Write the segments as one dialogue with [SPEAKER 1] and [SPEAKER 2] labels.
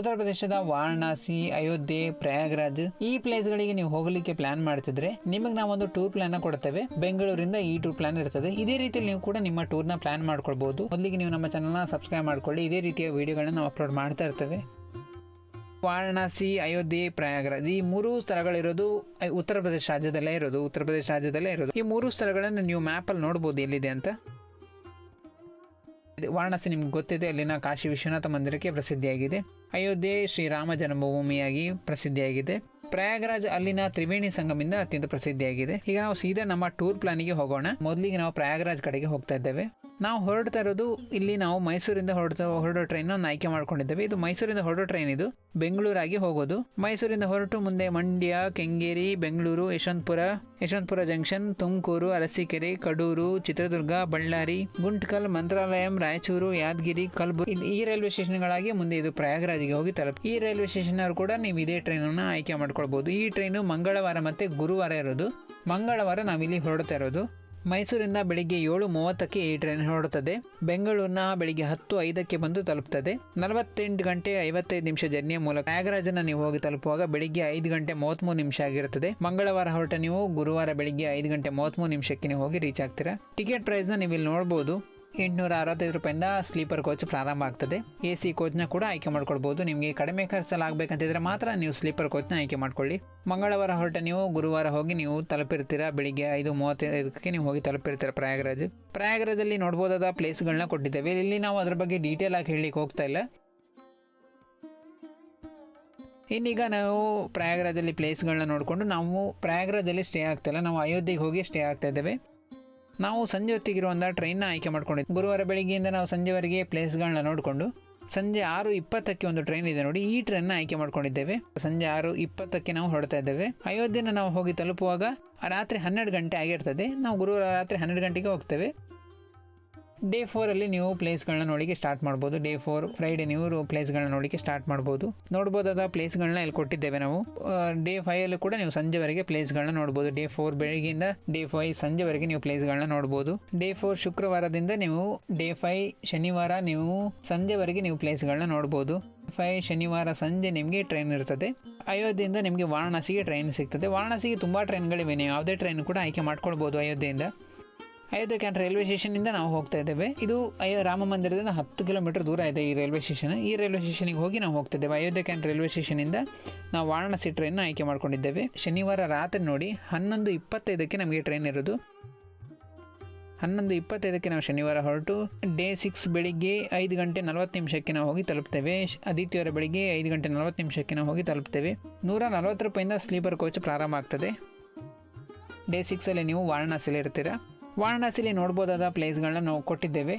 [SPEAKER 1] ಉತ್ತರ ಪ್ರದೇಶದ ವಾರಣಾಸಿ, ಅಯೋಧ್ಯೆ, ಪ್ರಯಾಗ್ರಾಜ್ ಈ ಪ್ಲೇಸ್ ಗಳಿಗೆ ನೀವು ಹೋಗಲಿಕ್ಕೆ ಪ್ಲಾನ್ ಮಾಡ್ತಿದ್ರೆ ನಿಮಗೆ ನಾವೊಂದು ಟೂರ್ ಪ್ಲಾನ್ ಕೊಡ್ತೇವೆ. ಬೆಂಗಳೂರಿಂದ ಈ ಟೂರ್ ಪ್ಲಾನ್ ಇರ್ತದೆ. ಇದೇ ರೀತಿಯಲ್ಲಿ ನೀವು ಕೂಡ ನಿಮ್ಮ ಟೂರ್ನ ಪ್ಲಾನ್ ಮಾಡ್ಕೊಳ್ಬಹುದು ಮೊದಲಿಗೆ ನೀವು ನಮ್ಮ ಚಾನಲ್ನ ಸಬ್ಸ್ಕ್ರೈಬ್ ಮಾಡ್ಕೊಳ್ಳಿ. ಇದೇ ರೀತಿಯ ವಿಡಿಯೋಗಳನ್ನ ನಾವು ಅಪ್ಲೋಡ್ ಮಾಡ್ತಾ ಇರ್ತೇವೆ. ವಾರಣಾಸಿ, ಅಯೋಧ್ಯೆ, ಪ್ರಯಾಗ್ರಾಜ್ ಈ ಮೂರು ಸ್ಥಳಗಳಿರೋದು ಉತ್ತರ ಪ್ರದೇಶ ರಾಜ್ಯದಲ್ಲೇ ಇರೋದು. ಉತ್ತರ ಪ್ರದೇಶ ರಾಜ್ಯದಲ್ಲೇ ಇರೋದು. ಈ ಮೂರು ಸ್ಥಳಗಳನ್ನು ನೀವು ಮ್ಯಾಪಲ್ಲಿ ನೋಡ್ಬೋದು ಎಲ್ಲಿದೆ ಅಂತ. ವಾರಣಾಸಿ ನಿಮ್ಗೆ ಗೊತ್ತಿದೆ. ಅಲ್ಲಿನ ಕಾಶಿ ವಿಶ್ವನಾಥ ಮಂದಿರಕ್ಕೆ ಪ್ರಸಿದ್ಧಿಯಾಗಿದೆ. ಅಯೋಧ್ಯೆ ಶ್ರೀರಾಮ ಜನ್ಮಭೂಮಿಯಾಗಿ ಪ್ರಸಿದ್ಧಿಯಾಗಿದೆ. ಪ್ರಯಾಗರಾಜ್ ಅಲ್ಲಿನ ತ್ರಿವೇಣಿ ಸಂಗಮಿಂದ ಅತ್ಯಂತ ಪ್ರಸಿದ್ಧಿಯಾಗಿದೆ. ಈಗ ನಾವು ಸೀದಾ ನಮ್ಮ ಟೂರ್ ಪ್ಲಾನಿಗೆ ಹೋಗೋಣ. ಮೊದಲಿಗೆ ನಾವು ಪ್ರಯಾಗರಾಜ್ ಕಡೆಗೆ ಹೋಗ್ತಾ ಇದ್ದೇವೆ. ನಾವು ಹೊರಡ್ತಾ ಇರೋದು ಇಲ್ಲಿ ನಾವು ಮೈಸೂರಿಂದ ಹೊರಡ್ತಾ ಹೊರಡೋ ಟ್ರೈನ್ ಅನ್ನು ಆಯ್ಕೆ ಮಾಡ್ಕೊಂಡಿದ್ದೇವೆ. ಇದು ಮೈಸೂರಿಂದ ಹೊರಡೋ ಟ್ರೈನ್ ಇದು. ಬೆಂಗಳೂರಾಗಿ ಹೋಗೋದು. ಮೈಸೂರಿಂದ ಹೊರಟು ಮುಂದೆ ಮಂಡ್ಯ, ಕೆಂಗೇರಿ, ಬೆಂಗಳೂರು, ಯಶವಂತಪುರ ಯಶವಂತಪುರ ಜಂಕ್ಷನ್ ತುಮಕೂರು, ಅರಸೀಕೆರೆ, ಕಡೂರು, ಚಿತ್ರದುರ್ಗ, ಬಳ್ಳಾರಿ, ಗುಂಟ್ಕಲ್, ಮಂತ್ರಾಲಯಂ, ರಾಯಚೂರು, ಯಾದಗಿರಿ, ಕಲಬುರಗಿ. ಈ ರೈಲ್ವೆ ಸ್ಟೇಷನ್ಗಳಾಗಿ ಮುಂದೆ ಇದು ಪ್ರಯಾಗರಾಜ್ಗೆ ಹೋಗಿ ತಲುಪ. ಈ ರೈಲ್ವೆ ಸ್ಟೇಷನ್ ಅವರು ಕೂಡ ನೀವು ಇದೇ ಟ್ರೈನ್ ಅನ್ನ ಆಯ್ಕೆ ಮಾಡ್ಕೊಳ್ಬಹುದು ಈ ಟ್ರೈನು ಮಂಗಳವಾರ ಮತ್ತೆ ಗುರುವಾರ ಇರೋದು. ಮಂಗಳವಾರ ನಾವಿಲ್ಲಿ ಹೊರಡ್ತಾ ಇರೋದು. ಮೈಸೂರಿಂದ ಬೆಳಿಗ್ಗೆ ಏಳು ಮೂವತ್ತಕ್ಕೆ ಈ ಟ್ರೈನ್ ಹೊರಡುತ್ತದೆ. ಬೆಂಗಳೂರಿನ ಬೆಳಿಗ್ಗೆ ಹತ್ತು ಐದಕ್ಕೆ ಬಂದು ತಲುಪುತ್ತದೆ ನಲವತ್ತೆಂಟು ಗಂಟೆ ಐವತ್ತೈದು ನಿಮಿಷ ಜರ್ನಿಯ ಮೂಲಕ ನಾಗರಾಜನ ನೀವು ಹೋಗಿ ತಲುಪುವಾಗ ಬೆಳಿಗ್ಗೆ ಐದು ಗಂಟೆ ಮೂವತ್ಮೂರು ನಿಮಿಷ ಆಗಿರುತ್ತದೆ. ಮಂಗಳವಾರ ಹೊರಟ ನೀವು ಗುರುವಾರ ಬೆಳಿಗ್ಗೆ ಐದು ಗಂಟೆ ಮೂವತ್ಮೂರು ನಿಮಿಷಕ್ಕೆ ನೀವು ಹೋಗಿ ರೀಚ್ ಆಗ್ತೀರಾ. ಟಿಕೆಟ್ ಪ್ರೈಸ್ನ ನೀವು ಇಲ್ಲಿ ನೋಡ್ಬೋದು. ಎಂಟುನೂರ ಅರವತ್ತೈದು ರೂಪಾಯಿಂದ ಸ್ಲೀಪರ್ ಕೋಚ್ ಪ್ರಾರಂಭ ಆಗ್ತದೆ. ಎ ಸಿ ಕೋಚ್ನ ಕೂಡ ಆಯ್ಕೆ ಮಾಡ್ಕೊಳ್ಬೋದು. ನಿಮಗೆ ಕಡಿಮೆ ಖರ್ಚಲ್ಲಿ ಆಗಬೇಕಂತಿದ್ರೆ ಮಾತ್ರ ನೀವು ಸ್ಲೀಪರ್ ಕೋಚ್ನ ಆಯ್ಕೆ ಮಾಡ್ಕೊಳ್ಳಿ. ಮಂಗಳವಾರ ಹೊರಟ ನೀವು, ಗುರುವಾರ ಹೋಗಿ ನೀವು ತಲುಪಿರ್ತೀರಾ? ಬೆಳಿಗ್ಗೆ ಐದು ಮೂವತ್ತೈದಕ್ಕೆ ನೀವು ಹೋಗಿ ತಲುಪಿರ್ತೀರಾ ಪ್ರಯಾಗರಾಜ್? ಪ್ರಯಾಗರಾಜಲ್ಲಿ ನೋಡ್ಬೋದಾದ ಪ್ಲೇಸ್ಗಳನ್ನ ಕೊಟ್ಟಿದ್ದೇವೆ. ಇಲ್ಲಿ ನಾವು ಅದ್ರ ಬಗ್ಗೆ ಡೀಟೇಲ್ ಆಗಿ ಹೇಳಲಿಕ್ಕೆ ಹೋಗ್ತಾ ಇಲ್ಲ. ಇನ್ನೀಗ ನಾವು ಪ್ರಯಾಗರಾಜಲ್ಲಿ ಪ್ಲೇಸ್ಗಳನ್ನ ನೋಡಿಕೊಂಡು ನಾವು ಪ್ರಯಾಗರಾಜಲ್ಲಿ ಸ್ಟೇ ಆಗ್ತಾಯಿಲ್ಲ ನಾವು ಅಯೋಧ್ಯೆಗೆ ಹೋಗಿ ಸ್ಟೇ ಆಗ್ತಾ ಇದ್ದೇವೆ. ನಾವು ಸಂಜೆ ಹೊತ್ತಿಗಿರುವಂಥ ಟ್ರೈನ್ನ ಆಯ್ಕೆ ಮಾಡ್ಕೊಂಡಿದ್ವಿ. ಗುರುವಾರ ಬೆಳಿಗ್ಗೆಯಿಂದ ನಾವು ಸಂಜೆವರೆಗೆ ಪ್ಲೇಸ್ಗಳನ್ನ ನೋಡಿಕೊಂಡು ಸಂಜೆ ಆರು ಇಪ್ಪತ್ತಕ್ಕೆ ಒಂದು ಟ್ರೈನ್ ಇದೆ ನೋಡಿ, ಈ ಟ್ರೈನ್ನ ಆಯ್ಕೆ ಮಾಡ್ಕೊಂಡಿದ್ದೇವೆ. ಸಂಜೆ ಆರು ಇಪ್ಪತ್ತಕ್ಕೆ ನಾವು ಹೊರಡ್ತಾ ಇದ್ದೇವೆ. ಅಯೋಧ್ಯೆನ ನಾವು ಹೋಗಿ ತಲುಪುವಾಗ ರಾತ್ರಿ ಹನ್ನೆರಡು ಗಂಟೆ ಆಗಿರ್ತದೆ. ನಾವು ಗುರುವಾರ ರಾತ್ರಿ ಹನ್ನೆರಡು ಗಂಟೆಗೆ ಹೋಗ್ತೇವೆ. ಡೇ ಫೋರಲ್ಲಿ ನೀವು ಪ್ಲೇಸ್ಗಳನ್ನ ನೋಡಲಿಕ್ಕೆ ಸ್ಟಾರ್ಟ್ ಮಾಡ್ಬೋದು. ಡೇ ಫೋರ್ ಫ್ರೈಡೆ ನೀವು ಪ್ಲೇಸ್ಗಳನ್ನ ನೋಡಲಿಕ್ಕೆ ಸ್ಟಾರ್ಟ್ ಮಾಡ್ಬೋದು. ನೋಡ್ಬೋದಾದ ಪ್ಲೇಸ್ಗಳನ್ನ ಇಲ್ಲಿ ಕೊಟ್ಟಿದ್ದೇವೆ ನಾವು? ಡೇ ಅಲ್ಲಿ ಕೂಡ ನೀವು ಸಂಜೆವರೆಗೆ ಪ್ಲೇಸ್ಗಳನ್ನ ನೋಡ್ಬೋದು. ಡೇ ಫೋರ್ ಬೆಳಗ್ಗೆಯಿಂದ ಡೇ ಫೈವ್ ಸಂಜೆವರೆಗೆ ನೀವು ಪ್ಲೇಸ್ಗಳನ್ನ ನೋಡ್ಬೋದು. ಡೇ ಫೋರ್ ಶುಕ್ರವಾರದಿಂದ ನೀವು ಡೇ ಫೈವ್ ಶನಿವಾರ ನೀವು ಸಂಜೆವರೆಗೆ ನೀವು ಪ್ಲೇಸ್ಗಳನ್ನ ನೋಡ್ಬೋದು. ಫೈ ಶನಿವಾರ ಸಂಜೆ ನಿಮಗೆ ಟ್ರೈನ್ ಇರ್ತದೆ. ಅಯೋಧ್ಯೆಯಿಂದ ನಿಮಗೆ ವಾರಣಾಸಿಗೆ ಟ್ರೈನ್ ಸಿಗ್ತದೆ. ವಾರಣಾಸಿಗೆ ತುಂಬ ಟ್ರೈನ್ಗಳಿವೆ ನೀವು ಯಾವುದೇ ಟ್ರೈನ್ ಕೂಡ ಆಯ್ಕೆ ಮಾಡ್ಕೊಳ್ಬೋದು ಅಯೋಧ್ಯೆಯಿಂದ. ಅಯೋಧ್ಯೆ ರೈಲ್ವೆ ಸ್ಟೇಷನಿಂದ ನಾವು ಹೋಗ್ತಾ ಇದ್ದೇವೆ. ಇದು ಅಯ್ಯೋ ರಾಮ ಮಂದಿರದಿಂದ ಹತ್ತು ಕಿಲೋಮೀಟರ್ ದೂರ ಇದೆ ಈ ರೈಲ್ವೆ ಸ್ಟೇಷನ್ ಈ ರೈಲ್ವೆ ಸ್ಟೇಷನಿಗೆ ಹೋಗಿ ನಾವು ಹೋಗ್ತಿದ್ದೇವೆ ಅಯೋಧ್ಯೆ ಕ್ಯಾಂಟ್ ರೈಲ್ವೆ ಸ್ಟೇಷನಿಂದ ನಾವು ವಾರಣಾಸಿ ಟ್ರೈನ್ನ ಆಯ್ಕೆ ಮಾಡ್ಕೊಂಡಿದ್ದೇವೆ. ಶನಿವಾರ ರಾತ್ರಿ ನೋಡಿ ಹನ್ನೊಂದು ಇಪ್ಪತ್ತೈದಕ್ಕೆ ನಮಗೆ ಟ್ರೈನ್ ಇರೋದು. ಹನ್ನೊಂದು ಇಪ್ಪತ್ತೈದಕ್ಕೆ ನಾವು ಶನಿವಾರ ಹೊರಟು. ಡೇ ಸಿಕ್ಸ್ ಬೆಳಿಗ್ಗೆ ಐದು ಗಂಟೆ ನಲವತ್ತು ನಿಮಿಷಕ್ಕೆ ನಾವು ಹೋಗಿ ತಲುಪ್ತೇವೆ. ಆದಿತ್ಯವಾರ ಬೆಳಿಗ್ಗೆ ಐದು ಗಂಟೆ ನಲವತ್ತು ನಿಮಿಷಕ್ಕೆ ನಾವು ಹೋಗಿ ತಲುಪ್ತೇವೆ. ನೂರ ನಲವತ್ತು ರೂಪಾಯಿಂದ ಸ್ಲೀಪರ್ ಕೋಚ್ ಪ್ರಾರಂಭ ಆಗ್ತದೆ. ಡೇ ಸಿಕ್ಸಲ್ಲಿ ನೀವು ವಾರಣಾಸಿಯಲ್ಲಿ ಇರ್ತೀರಾ? ವಾರಣಾಸಿಲಿ ನೋಡ್ಬೋದಾದ ಪ್ಲೇಸ್ಗಳನ್ನ ನಾವು ಕೊಟ್ಟಿದ್ದೇವೆ.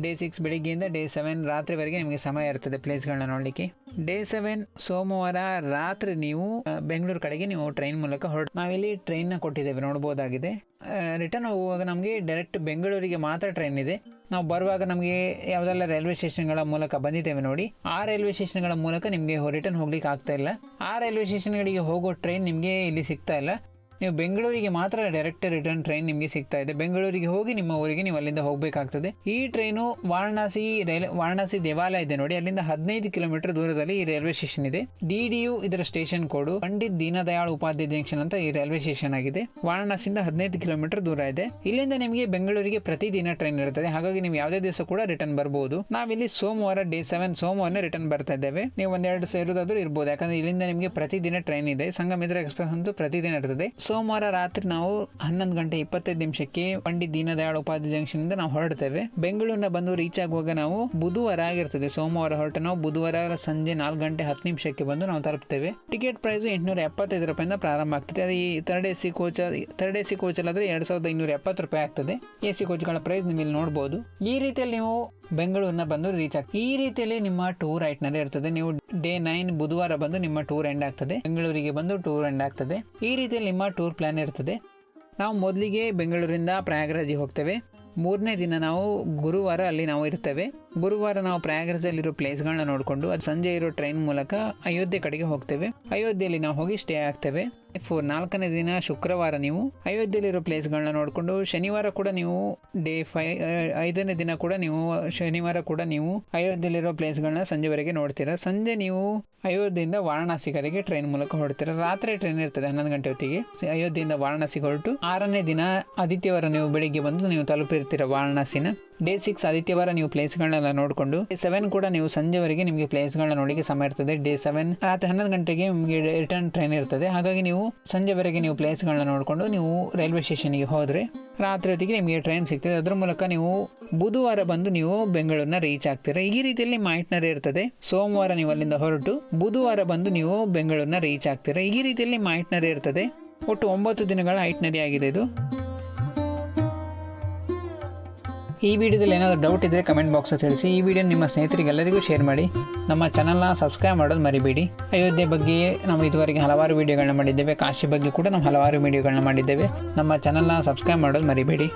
[SPEAKER 1] ಡೇ ಸಿಕ್ಸ್ ಬೆಳಿಗ್ಗೆಯಿಂದ ಡೇ ಸೆವೆನ್ ರಾತ್ರಿವರೆಗೆ ನಿಮಗೆ ಸಮಯ ಇರ್ತದೆ ಪ್ಲೇಸ್ಗಳನ್ನ ನೋಡಲಿಕ್ಕೆ. ಡೇ ಸೆವೆನ್ ಸೋಮವಾರ ರಾತ್ರಿ ನೀವು ಬೆಂಗಳೂರು ಕಡೆಗೆ ನೀವು ಟ್ರೈನ್ ಮೂಲಕ ಹೊರಟು, ನಾವಿಲ್ಲಿ ಟ್ರೈನ್ನ ಕೊಟ್ಟಿದ್ದೇವೆ, ನೋಡ್ಬೋದಾಗಿದೆ. ರಿಟರ್ನ್ ಹೋಗುವಾಗ ನಮಗೆ ಡೈರೆಕ್ಟ್ ಬೆಂಗಳೂರಿಗೆ ಮಾತ್ರ ಟ್ರೈನ್ ಇದೆ. ನಾವು ಬರುವಾಗ ನಮಗೆ ಯಾವುದೆಲ್ಲ ರೈಲ್ವೆ ಸ್ಟೇಷನ್ಗಳ ಮೂಲಕ ಬಂದಿದ್ದೇವೆ ನೋಡಿ, ಆ ರೈಲ್ವೆ ಸ್ಟೇಷನ್ಗಳ ಮೂಲಕ ನಿಮಗೆ ರಿಟರ್ನ್ ಹೋಗ್ಲಿಕ್ಕೆ ಆಗ್ತಾ ಇಲ್ಲ. ಆ ರೈಲ್ವೆ ಸ್ಟೇಷನ್ಗಳಿಗೆ ಹೋಗೋ ಟ್ರೈನ್ ನಿಮಗೆ ಇಲ್ಲಿ ಸಿಗ್ತಾ ಇಲ್ಲ. ನೀವು ಬೆಂಗಳೂರಿಗೆ ಮಾತ್ರ ಡೈರೆಕ್ಟ್ ರಿಟರ್ನ್ ಟ್ರೈನ್ ನಿಮಗೆ ಸಿಗ್ತಾ ಇದೆ. ಬೆಂಗಳೂರಿಗೆ ಹೋಗಿ ನಿಮ್ಮ ಊರಿಗೆ ನೀವು ಅಲ್ಲಿಂದ ಹೋಗಬೇಕಾಗ್ತದೆ. ಈ ಟ್ರೈನು ವಾರಣಾಸಿ ರೈಲ್, ವಾರಣಾಸಿ ದೇವಾಲಯ ಇದೆ ನೋಡಿ, ಅಲ್ಲಿಂದ ಹದಿನೈದು ಕಿಲೋಮೀಟರ್ ದೂರದಲ್ಲಿ ಈ ರೈಲ್ವೆ ಸ್ಟೇಷನ್ ಇದೆ. ಡಿ ಇದರ station code Pandit Deendayal Upadhyay junction ಅಂತ ಈ ರೈಲ್ವೆ ಸ್ಟೇಷನ್ ಆಗಿದೆ. ವಾರಣಾಸಿಯಿಂದ ಹದಿನೈದು ಕಿಲೋಮೀಟರ್ ದೂರ ಇದೆ. ಇಲ್ಲಿಂದ ನಿಮಗೆ ಬೆಂಗಳೂರಿಗೆ ಪ್ರತಿದಿನ ಟ್ರೈನ್ ಇರುತ್ತದೆ. ಹಾಗಾಗಿ ನೀವು ಯಾವುದೇ ದಿವಸ ಕೂಡ ರಿಟರ್ನ್ ಬರಬಹುದು ನಾವಿಲ್ಲಿ ಸೋಮವಾರ ಡೇ ಸೆವೆನ್ ಸೋಮವಾರ ರಿಟರ್ನ್ ಬರ್ತಾ ಇದ್ದೇವೆ. ನೀವು ಒಂದೆರಡು ಸೇರೋದಾದ್ರೂ ಇರಬಹುದು ಯಾಕಂದ್ರೆ ಇಲ್ಲಿಂದ ನಿಮಗೆ ಪ್ರತಿದಿನ ಟ್ರೈನ್ ಇದೆ. ಸಂಗಮಿತ್ರ ಎಕ್ಸ್ಪ್ರೆಸ್ ಅಂತೂ ಪ್ರತಿದಿನ ಇರ್ತದೆ. ಸೋಮವಾರ ರಾತ್ರಿ ನಾವು ಹನ್ನೊಂದು ಗಂಟೆ ಇಪ್ಪತ್ತೈದು ನಿಮಿಷಕ್ಕೆ ಪಂಡಿತ್ ದೀನದಯಾಳ್ ಉಪಾಧ್ಯಾಯ ಜಂಕ್ಷನ್ ಇಂದ ನಾವು ಹೊರಡ್ತೇವೆ. ಬೆಂಗಳೂರಿನ ಬಂದು ರೀಚ್ ಆಗುವಾಗ ನಾವು ಬುಧವಾರ ಆಗಿರ್ತದೆ. ಸೋಮವಾರ ಹೊರಟ ನಾವು ಬುಧವಾರ ಸಂಜೆ ನಾಲ್ಕು ಗಂಟೆ ಹತ್ತು ನಿಮಿಷಕ್ಕೆ ಬಂದು ನಾವು ತಲುಪ್ತೇವೆ. ಟಿಕೆಟ್ ಪ್ರೈಸ್ ಎಂಟುನೂರ ಎಪ್ಪತ್ತೈದು ರೂಪಾಯಿಂದ ಪ್ರಾರಂಭ ಆಗ್ತದೆ. ಅದು ಈ third A C coach third A C coach ಅಲ್ಲಾದ್ರೆ ಎರಡು ಸಾವಿರದ ಇನ್ನೂರ ಎಪ್ಪತ್ತು ರೂಪಾಯಿ ಆಗ್ತದೆ. ಎ ಸಿ ಕೋಚ್ಗಳ ಪ್ರೈಸ್ ನೀವು ಇಲ್ಲಿ ನೋಡ್ಬೋದು. ಈ ರೀತಿಯಲ್ಲಿ ನೀವು ಬೆಂಗಳೂರಿನ ಬಂದು ರೀಚ್ ಆಗ್ತದೆ ಈ ರೀತಿಯಲ್ಲಿ ನಿಮ್ಮ ಟೂರ್ನಲ್ಲಿ ಇರ್ತದೆ. ನೀವು ಡೇ ನೈನ್ ಬುಧವಾರ ಬಂದು ನಿಮ್ಮ ಟೂರ್ ಎಂಡ್ ಆಗ್ತದೆ. ಬೆಂಗಳೂರಿಗೆ ಬಂದು ಟೂರ್ ಎಂಡ್ ಆಗ್ತದೆ. ಈ ರೀತಿಯಲ್ಲಿ ನಿಮ್ಮ ಟೂರ್ ಪ್ಲಾನ್ ಇರ್ತದೆ. ನಾವು ಮೊದಲಿಗೆ ಬೆಂಗಳೂರಿಂದ ಪ್ರಯಾಗರಾಜಿಗೆ ಹೋಗ್ತೇವೆ. ಮೂರನೇ ದಿನ ನಾವು ಗುರುವಾರ ಅಲ್ಲಿ ನಾವು ಇರ್ತೇವೆ. ಗುರುವಾರ ನಾವು ಪ್ರಯಾಗರಾಜಲ್ಲಿರೋ ಪ್ಲೇಸ್ಗಳನ್ನ ನೋಡಿಕೊಂಡು ಅದು ಸಂಜೆ ಇರೋ ಟ್ರೈನ್ ಮೂಲಕ ಅಯೋಧ್ಯೆ ಕಡೆಗೆ ಹೋಗ್ತೇವೆ. ಅಯೋಧ್ಯೆಯಲ್ಲಿ ನಾವು ಹೋಗಿ ಸ್ಟೇ ಆಗ್ತೇವೆ. ಫೋರ್ ನಾಲ್ಕನೇ ದಿನ ಶುಕ್ರವಾರ ನೀವು ಅಯೋಧ್ಯೆಯಲ್ಲಿರೋ ಪ್ಲೇಸ್ಗಳನ್ನ ನೋಡಿಕೊಂಡು ಶನಿವಾರ ಕೂಡ ನೀವು ಡೇ ಫೈ ಐದನೇ ದಿನ ಕೂಡ ನೀವು ಶನಿವಾರ ಕೂಡ ನೀವು ಅಯೋಧ್ಯೆಯಲ್ಲಿರೋ ಪ್ಲೇಸ್ಗಳನ್ನ ಸಂಜೆವರೆಗೆ ನೋಡ್ತೀರಾ. ಸಂಜೆ ನೀವು ಅಯೋಧ್ಯೆಯಿಂದ ವಾರಣಾಸಿ ಕಡೆಗೆ ಟ್ರೈನ್ ಮೂಲಕ ಹೊರಡ್ತೀರಾ. ರಾತ್ರಿ ಟ್ರೈನ್ ಇರ್ತದೆ ಹನ್ನೊಂದು ಗಂಟೆ ಹೊತ್ತಿಗೆ. ಅಯೋಧ್ಯೆಯಿಂದ ವಾರಣಾಸಿ ಹೊರಟು ಆರನೇ ದಿನ ಆದಿತ್ಯವಾರ ನೀವು ಬೆಳಿಗ್ಗೆ ಬಂದು ನೀವು ತಲುಪಿರ್ತೀರ ವಾರಣಾಸಿನ. ಡೇ ಸಿಕ್ಸ್ ಆದಿತ್ಯವಾರ ನೀವು ಪ್ಲೇಸ್ಗಳನ್ನೆಲ್ಲ ನೋಡಿಕೊಂಡು ಸೆವೆನ್ ಕೂಡ ನೀವು ಸಂಜೆವರೆಗೆ ನಿಮಗೆ ಪ್ಲೇಸ್ಗಳನ್ನ ನೋಡಲಿಕ್ಕೆ ಸಮಯ ಇರ್ತದೆ. ಡೇ ಸೆವೆನ್ ರಾತ್ರಿ ಹನ್ನೊಂದು ಗಂಟೆಗೆ ನಿಮಗೆ ರಿಟರ್ನ್ ಟ್ರೈನ್ ಇರ್ತದೆ. ಹಾಗಾಗಿ ನೀವು ಸಂಜೆವರೆಗೆ ನೀವು ಪ್ಲೇಸ್ಗಳನ್ನ ನೋಡಿಕೊಂಡು ನೀವು ರೈಲ್ವೆ ಸ್ಟೇಷನ್ಗೆ ಹೋದರೆ ರಾತ್ರಿ ಹೊತ್ತಿಗೆ ನಿಮಗೆ ಟ್ರೈನ್ ಸಿಗ್ತದೆ. ಅದರ ಮೂಲಕ ನೀವು ಬುಧವಾರ ಬಂದು ನೀವು ಬೆಂಗಳೂರಿನ ರೀಚ್ ಆಗ್ತೀರಾ. ಈ ರೀತಿಯಲ್ಲಿ ಮೈಟ್ನರಿ ಇರ್ತದೆ. ಸೋಮವಾರ ನೀವು ಅಲ್ಲಿಂದ ಹೊರಟು ಬುಧವಾರ ಬಂದು ನೀವು ಬೆಂಗಳೂರನ್ನ ರೀಚ್ ಆಗ್ತೀರಾ. ಈ ರೀತಿಯಲ್ಲಿ ಮೈಟ್ನರಿ ಇರ್ತದೆ. ಒಟ್ಟು ಒಂಬತ್ತು ದಿನಗಳ ಐಟ್ನರಿ ಆಗಿದೆ ಇದು. ಈ ವಿಡಿಯೋದಲ್ಲಿ ಏನಾದರೂ ಡೌಟ್ ಇದ್ದರೆ ಕಮೆಂಟ್ ಬಾಕ್ಸ್ ತಿಳಿಸಿ. ಈ ವಿಡಿಯೋ ನಿಮ್ಮ ಸ್ನೇಹಿತರಿಗೆಲ್ಲರಿಗೂ ಶೇರ್ ಮಾಡಿ. ನಮ್ಮ ಚಾನಲ್ನ ಸಬ್ಸ್ಕ್ರೈಬ್ ಮಾಡೋದು ಮರಿಬೇಡಿ. ಅಯೋಧ್ಯೆ ಬಗ್ಗೆ ನಾವು ಇದುವರೆಗೆ ಹಲವಾರು ವಿಡಿಯೋಗಳನ್ನ ಮಾಡಿದ್ದೇವೆ. ಕಾಶಿ ಬಗ್ಗೆ ಕೂಡ ನಾವು ಹಲವಾರು ವಿಡಿಯೋಗಳನ್ನ ಮಾಡಿದ್ದೇವೆ. ನಮ್ಮ ಚಾನಲ್ನ ಸಬ್ಸ್ಕ್ರೈಬ್ ಮಾಡೋದು ಮರಿಬೇಡಿ.